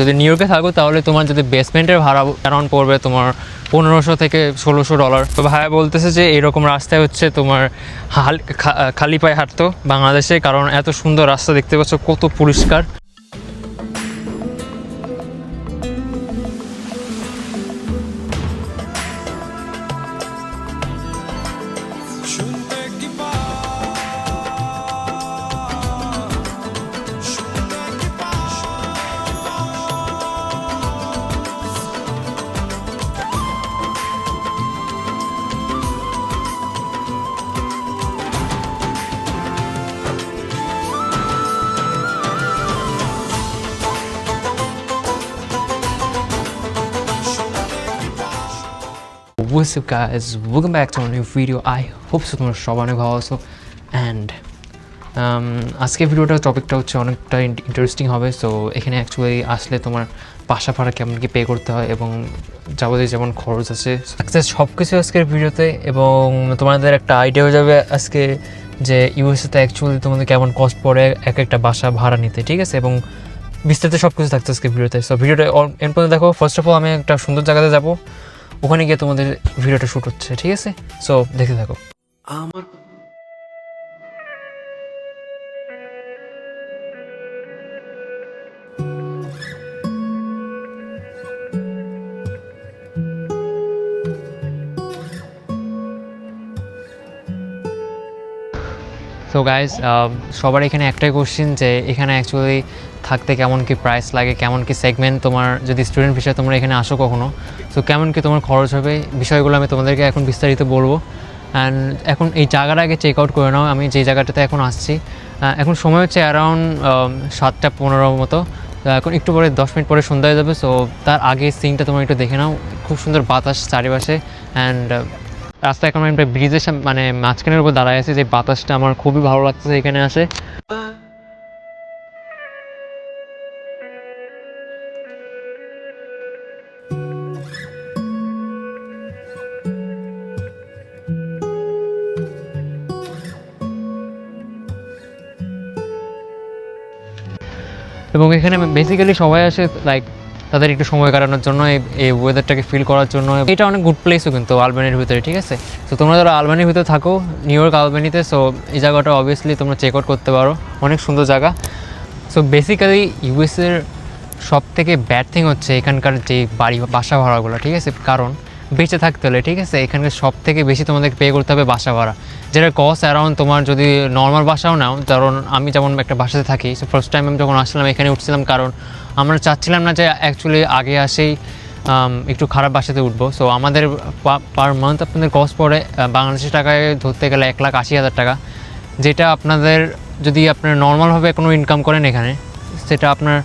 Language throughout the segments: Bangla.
যদি নিউ ইয়র্কে থাকো, তাহলে তোমার যদি বেসমেন্টের ভাড়া অ্যারাউন্ড পড়বে তোমার পনেরোশো থেকে ষোলোশো ডলার তো ভাইয়া বলতেছে যে এরকম রাস্তায় হচ্ছে তোমার হাল খালি পায়ে হাঁটতো বাংলাদেশে, কারণ এত সুন্দর রাস্তা দেখতে পাচ্ছ, কত পরিষ্কার। What's up guys, welcome back to a new video. I hope so তোমরা সব অনেক ভালো আছো অ্যান্ড আজকে ভিডিওটার টপিকটা হচ্ছে অনেকটা ইন্টারেস্টিং হবে। সো এখানে অ্যাকচুয়ালি আসলে তোমার বাসা ভাড়া কেমন কি পে করতে হয় এবং যাবতীয় যেমন খরচ আছে। সাকসেস সব কিছু আজকের ভিডিওতে এবং তোমাদের একটা আইডিয়া হয়ে যাবে আজকে যে ইউএসএতে অ্যাকচুয়ালি তোমাদের কেমন কস্ট পড়ে এক একটা বাসা ভাড়া নিতে ঠিক আছে? এবং বিস্তারিত সব কিছু থাকছে আজকে ভিডিওতে সো ভিডিওটা পর্যন্ত দেখো। ফার্স্ট অফ অল আমি একটা সুন্দর জায়গাতে যাব। ওখানে গিয়ে তোমাদের ভিডিওটা শ্যুট হচ্ছে ঠিক আছে? সো দেখে থাকো। আমার সো গাইজ সবার এখানে একটাই কোশ্চেন যে, এখানে অ্যাকচুয়ালি থাকতে কেমন কি প্রাইস লাগে, কেমন কি সেগমেন্ট তোমার, যদি স্টুডেন্ট বিষয়ে তোমরা এখানে আসো কখনো? সো কেমন কি তোমার খরচ হবে? বিষয়গুলো আমি তোমাদেরকে এখন বিস্তারিত বলব। অ্যান্ড এখন এই জায়গাটা আগে চেক আউট করে নাও, আমি যে জায়গাটাতে এখন আসছি। এখন সময় হচ্ছে অ্যারাউন্ড সাতটা পনেরো মতো। এখন একটু পরে, দশ মিনিট পরে সন্ধ্যা হয়ে যাবে। সো তার আগে সিনটা তোমার একটু দেখে নাও। খুব সুন্দর বাতাস চারিপাশে। অ্যান্ড রাস্তা এখন আমি ব্রিজের মানে মাঝখানের উপর দাঁড়ায় আছি, যে বাতাসটা আমার খুবই ভালো লাগতেছে এখানে আসে। এবং এখানে বেসিক্যালি সবাই আসে লাইক তাদের একটু সময় কাটানোর জন্য, এই- ওয়েদারটাকে ফিল করার জন্য। এটা অনেক গুড প্লেসও কিন্তু আলবানির ভিতরে, ঠিক আছে? তো তোমরা যারা আলবানির ভিতরে থাকো নিউ ইয়র্ক আলবানিতে সো এই জায়গাটা অবভিয়াসলি তোমরা চেক আউট করতে পারো। অনেক সুন্দর জায়গা। সো বেসিক্যালি ইউএসের সব থেকে ব্যাড থিং হচ্ছে এখানকার যে বাড়ি, বাসা ভাড়াগুলো, ঠিক আছে? কারণ বেঁচে থাকতে হলে, ঠিক আছে? এখানকার সব থেকে বেশি তোমাদের পে করতে হবে বাসা ভাড়া। যেটা কস্ট অ্যারাউন্ড তোমার যদি নর্মাল বাসাও নাও কারণ আমি যেমন একটা বাসাতে থাকি সো ফার্স্ট টাইম আমি যখন আসলাম এখানে উঠছিলাম কারণ আমরা চাচ্ছিলাম না যে অ্যাকচুয়ালি আগে আসেই একটু খারাপ বাসাতে উঠবো। সো আমাদের পার মান্থ আপনাদের কস্ট পড়ে বাংলাদেশি টাকায় ধরতে গেলে এক লাখ আশি হাজার টাকা। যেটা আপনাদের যদি আপনার নর্মালভাবে কোনো ইনকাম করেন এখানে, সেটা আপনার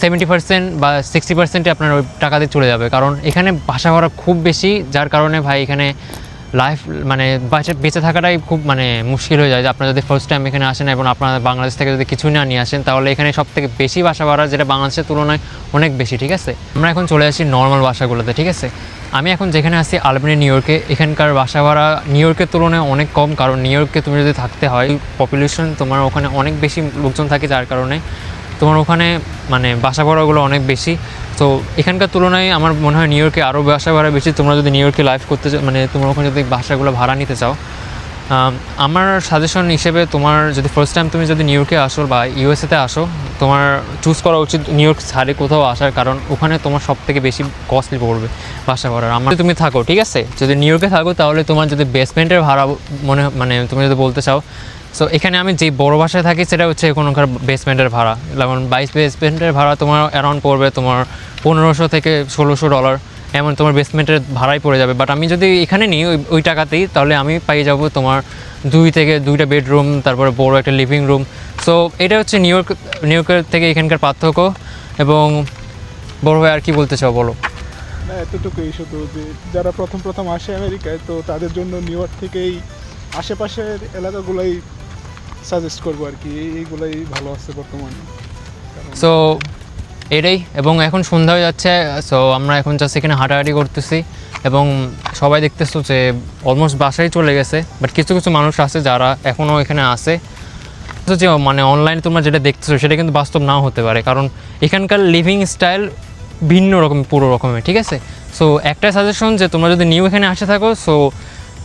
সেভেন্টি পার্সেন্ট বা সিক্সটি পার্সেন্টে আপনার ওই টাকা দিয়ে চলে যাবে। কারণ এখানে বাসা ভাড়া খুব বেশি, যার কারণে ভাই এখানে লাইফ মানে বাঁচে, বেঁচে থাকাটাই খুব মানে মুশকিল হয়ে যায়। যে আপনারা যদি ফার্স্ট টাইম এখানে আসেন এবং আপনারা বাংলাদেশ থেকে যদি কিছু না নিয়ে আসেন, তাহলে এখানে সব থেকে বেশি বাসা ভাড়া যেটা বাংলাদেশের তুলনায় অনেক বেশি, ঠিক আছে? আমরা এখন চলে আসি নর্মাল বাসাগুলোতে ঠিক আছে? আমি এখন যেখানে আছি আলবানি নিউ ইয়র্কে এখানকার বাসা ভাড়া নিউ ইয়র্কের তুলনায় অনেক কম, কারণ নিউ ইয়র্কে তুমি যদি থাকতে হয় পপুলেশন তোমার ওখানে অনেক বেশি লোকজন থাকে, যার কারণে তোমার ওখানে মানে বাসা ভাড়াগুলো অনেক বেশি। তো এখানকার তুলনায় আমার মনে হয় নিউ ইয়র্কে আরও বাসা ভাড়া বেশি। তোমরা যদি নিউ ইয়র্কে লাইভ করতে চাও মানে তোমরা ওখানে যদি বাসাগুলো ভাড়া নিতে চাও। আমার সাজেশন হিসেবে তোমার যদি ফার্স্ট টাইম তুমি যদি নিউ ইয়র্কে আসো বা ইউএসএতে আসো, তোমার চুজ করা উচিত নিউ ইয়র্ক ছাড়ে কোথাও আসার, কারণ ওখানে তোমার সব থেকে বেশি কস্টলি পড়বে বাসা ভাড়ার। আমার তুমি থাকো, ঠিক আছে? যদি নিউ ইয়র্কে থাকো, তাহলে তোমার যদি বেসমেন্টের ভাড়া মনে মানে তুমি যদি বলতে চাও সো এখানে আমি যে বড় বাসায় থাকি, সেটা হচ্ছে এখনকার বেসমেন্টের ভাড়া। যেমন বাইশ বেসমেন্টের ভাড়া তোমার অ্যারাউন্ড পড়বে তোমার পনেরোশো থেকে ষোলোশো ডলার এমন তোমার বেসমেন্টের ভাড়াই পড়ে যাবে। বাট আমি যদি এখানে নিই, ওই ওই টাকাতেই, তাহলে আমি পাই যাব তোমার দুই থেকে দুইটা বেডরুম তারপরে বড় একটা লিভিং রুম সো এটা হচ্ছে নিউ ইয়র্ক নিউ ইয়র্কের থেকে এখানকার পার্থক্য। এবং বড় ভাই আর কি বলতে চাও বলো? এতটুকুই শুধু যে, যারা প্রথম প্রথম আসে আমেরিকায়, তো তাদের জন্য নিউ ইয়র্ক থেকেই আশেপাশের এলাকাগুলোই সাজেস্ট করব আর কি এইগুলাই ভালো আছে বর্তমানে। সো এটাই, এবং এখন সন্ধ্যা হয়ে যাচ্ছে সো আমরা এখন জাস্ট এখানে হাঁটাহাঁটি করতেছি, এবং সবাই দেখতেছো যে অলমোস্ট বাসায় চলে গেছে বাট কিছু কিছু মানুষ আছে যারা এখনও এখানে আসে তো যে মানে অনলাইনে তোমরা যেটা দেখতেছো, সেটা কিন্তু বাস্তব নাও হতে পারে, কারণ এখানকার লিভিং স্টাইল ভিন্ন রকম, পুরো রকমের, ঠিক আছে? সো একটা সাজেশন যে তোমরা যদি নিউ এখানে আসে থাকো so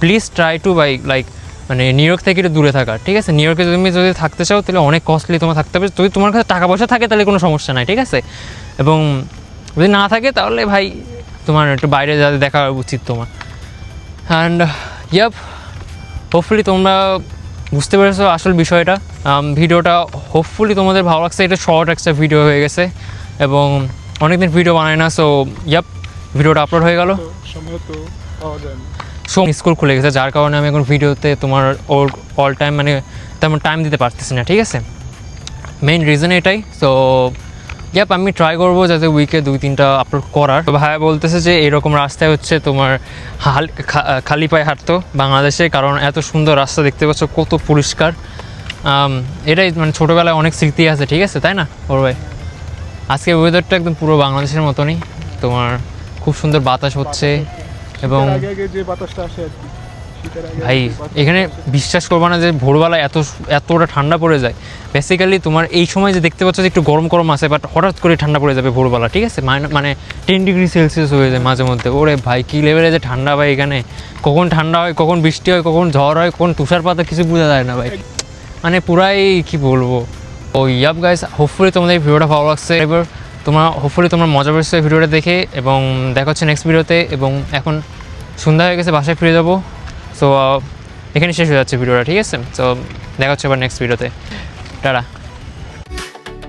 please try to by like মানে নিউ ইয়র্ক থেকে একটু দূরে থাকা, ঠিক আছে? নিউ ইয়র্কে তুমি যদি থাকতে চাও, তাহলে অনেক কস্টলি তোমার থাকতে হবে। যদি তোমার কাছে টাকা পয়সা থাকে, তাহলে কোনো সমস্যা নাই, ঠিক আছে? এবং যদি না থাকে, তাহলে ভাই, তোমার একটু বাইরে যাতে দেখা উচিত তোমার। অ্যান্ড ইয়াপ হোপফুলি তোমরা বুঝতে পেরেছ আসল বিষয়টা। ভিডিওটা হোপফুলি তোমাদের ভালো লাগছে। এটা শর্ট একটা ভিডিও হয়ে গেছে। এবং অনেকদিন ভিডিও বানায় না সো ইয়াপ ভিডিওটা আপলোড হয়ে গেল। পাওয়া যায় না সো স্কুল খুলে গেছে, যার কারণে আমি এখন ভিডিওতে তোমার অল অল টাইম মানে তেমন টাইম দিতে পারতেছি না, ঠিক আছে? মেইন রিজন এটাই সো ইয়াপ আমি ট্রাই করব যাতে উইকে দুই, তিনটা আপলোড করার। তো ভাইয়া বলতেছে যে এরকম রাস্তায় হচ্ছে তোমার হাল খালি পায়ে হাঁটতো বাংলাদেশে, কারণ এত সুন্দর রাস্তা দেখতে পাচ্ছ, কত পরিষ্কার। এটাই মানে ছোটোবেলায় অনেক স্মৃতি আছে, ঠিক আছে, তাই না, ওর ভাই? আজকে ওয়েদারটা একদম পুরো বাংলাদেশের মতনই, তোমার খুব সুন্দর বাতাস হচ্ছে। এবং আসে ভাই এখানে বিশ্বাস করব না যে ভোরবেলা এত এতটা ঠান্ডা পড়ে যায়। বেসিক্যালি তোমার এই সময় যে দেখতে পাচ্ছ যে একটু গরম গরম আছে বাট হঠাৎ করে ঠান্ডা পড়ে যাবে ভোরবেলা ঠিক আছে? মাইন- মানে টেন ডিগ্রি সেলসিয়াস হয়ে যায় মাঝে মধ্যে। ওরে ভাই কী লেভেলে যে ঠান্ডা ভাই এখানে? কখন ঠান্ডা হয় কখন বৃষ্টি হয় কখন ঝড় হয় কখন তুষারপাত কিছু বোঝা যায় না ভাই। মানে পুরাই কি বলব? ও ইয়াব গাইস হোপফুলি তোমাদের ভিডিওটা ভালো লাগছে। এবার তোমরা হোপফুলি তোমরা মজা পেয়েছ এই ভিডিওটা দেখে এবং দেখা হচ্ছে নেক্সট ভিডিওতে এবং এখন সন্ধ্যা হয়ে গেছে, বাসায় ফিরে যাব। সো এখানে শেষ হয়ে যাচ্ছে ভিডিওটা, ঠিক আছে? তো দেখা হচ্ছে আবার নেক্সট ভিডিওতে। টাটা।